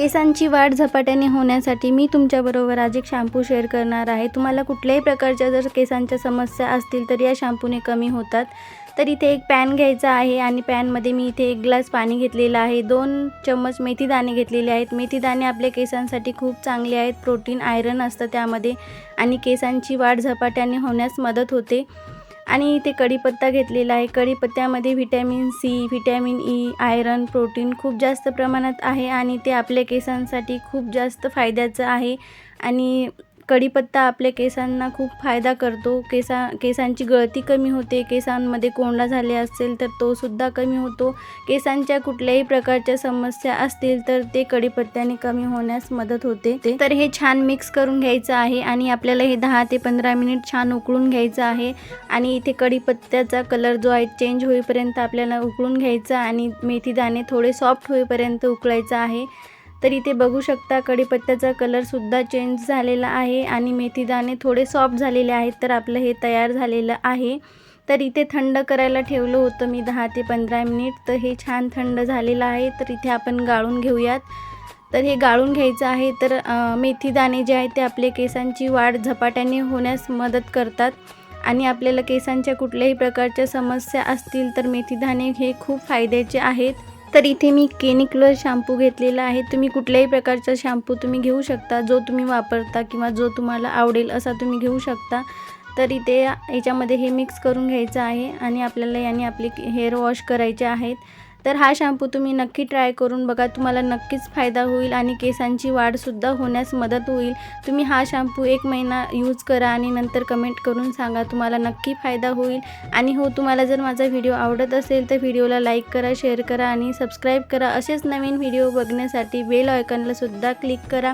केसांची वाढ झपाट्याने होण्यासाठी मी तुमच्याबरोबर आज एक शॅम्पू शेअर करणार आहे. तुम्हाला कुठल्याही प्रकारच्या जर केसांच्या समस्या असतील तर या शॅम्पूने कमी होतात. तर इथे एक पॅन घ्यायचा आहे आणि पॅनमध्ये मी इथे एक ग्लास पाणी घेतलेलं आहे. दोन चम्मच मेथीदाणे घेतलेले आहेत. मेथीदाणे आपल्या केसांसाठी खूप चांगले आहेत. प्रोटीन आयरन असतं त्यामध्ये आणि केसांची वाढ झपाट्याने होण्यास मदत होते. आणि इथे कढीपत्ता घेतलेला आहे. कढीपत्त्यामध्ये vitamin C vitamin E iron protein खूप जास्त प्रमाणात आहे आणि ते आपल्या केसांसाठी खूप जास्त फायद्याचं आहे. आणि कढीपत्ता आपल्या केसांना खूप फायदा करतो. केसा केसांची गळती कमी होते. केसांमध्ये कोंडा झाले असेल तर तो सुद्धा कमी होतो. केसांच्या कुठल्याही प्रकारच्या समस्या असतील तर ते कढीपत्त्याने कमी होण्यास मदत होते. ते- तर हे छान मिक्स करून घ्यायचं आहे आणि आपल्याला हे दहा ते पंधरा मिनिट छान उकळून घ्यायचं आहे. आणि इथे कढीपत्त्याचा कलर जो आहे चेंज होईपर्यंत आपल्याला उकळून घ्यायचा आणि मेथी दाणे थोडे सॉफ्ट होईपर्यंत उकळायचं आहे. तर इथे बघू शकता कढीपत्त्याचा कलरसुद्धा चेंज झालेला आहे आणि मेथीदाणे थोडे सॉफ्ट झालेले आहेत तर आपलं हे तयार झालेलं आहे. तर इथे थंड करायला ठेवलं होतं मी दहा ते पंधरा मिनिट तर हे छान थंड झालेलं आहे. तर इथे आपण गाळून घेऊयात. तर हे गाळून घ्यायचं आहे तर मेथीदाणे जे आहेत ते आपले केसांची वाढ झपाट्याने होण्यास मदत करतात. आणि आपल्याला केसांच्या कुठल्याही प्रकारच्या समस्या असतील तर मेथीदाणे हे खूप फायद्याचे आहेत. तर इथे मी केनिक्युलर शॅम्पू घेतलेला आहे. तुम्ही कुठल्याही प्रकारचा शॅम्पू तुम्ही घेऊ शकता. जो तुम्ही वापरता किंवा जो तुम्हाला आवडेल असा तुम्ही घेऊ शकता. तर इथे याच्यामध्ये हे मिक्स करून घ्यायचं आहे आणि आपल्याला याने आपले हेअर वॉश करायचे आहेत. तर हा शॅम्पू तुम्ही नक्की ट्राय करून बघा. तुम्हाला नक्कीच फायदा होईल आणि केसांची वाढसुद्धा होण्यास मदत होईल. तुम्ही हा शॅम्पू एक महिना यूज करा आणि नंतर कमेंट करून सांगा. तुम्हाला नक्की फायदा होईल. आणि हो तुम्हाला जर माझा व्हिडिओ आवडत असेल तर व्हिडिओला लाईक करा शेअर करा आणि सबस्क्राईब करा. असेच नवीन व्हिडिओ बघण्यासाठी बेल ऑयकनलासुद्धा क्लिक करा.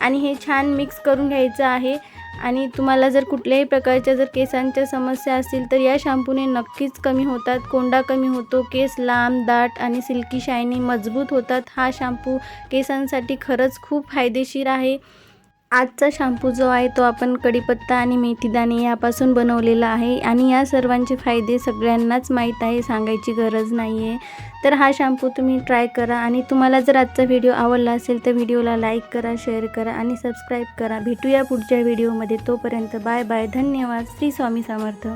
आणि हे छान मिक्स करून घ्यायचं आहे. आणि तुम्हाला जर कुठल्याही प्रकारच्या जर केसांच्या समस्या असतील तर या शॅम्पूने नक्कीच कमी होतात. कोंडा कमी होतो केस लांब दाट आणि सिल्की शायनी मजबूत होतात. हा शॅम्पू केसांसाठी खरंच खूप फायदेशीर आहे. आजचा शॅम्पू जो आहे तो आपण कढीपत्ता आणि मेथीदाणे यापासून बनवलेला आहे आणि या सर्वांचे फायदे सगळ्यांनाच माहीत आहे सांगायची गरज नाही आहे तर हा शॅम्पू तुम्ही ट्राय करा आणि तुम्हाला जर आजचा व्हिडिओ आवडला असेल तर व्हिडिओला लाईक करा शेअर करा आणि सबस्क्राईब करा. भेटूया पुढच्या व्हिडिओमध्ये. तोपर्यंत बाय बाय. धन्यवाद. श्री स्वामी समर्थ.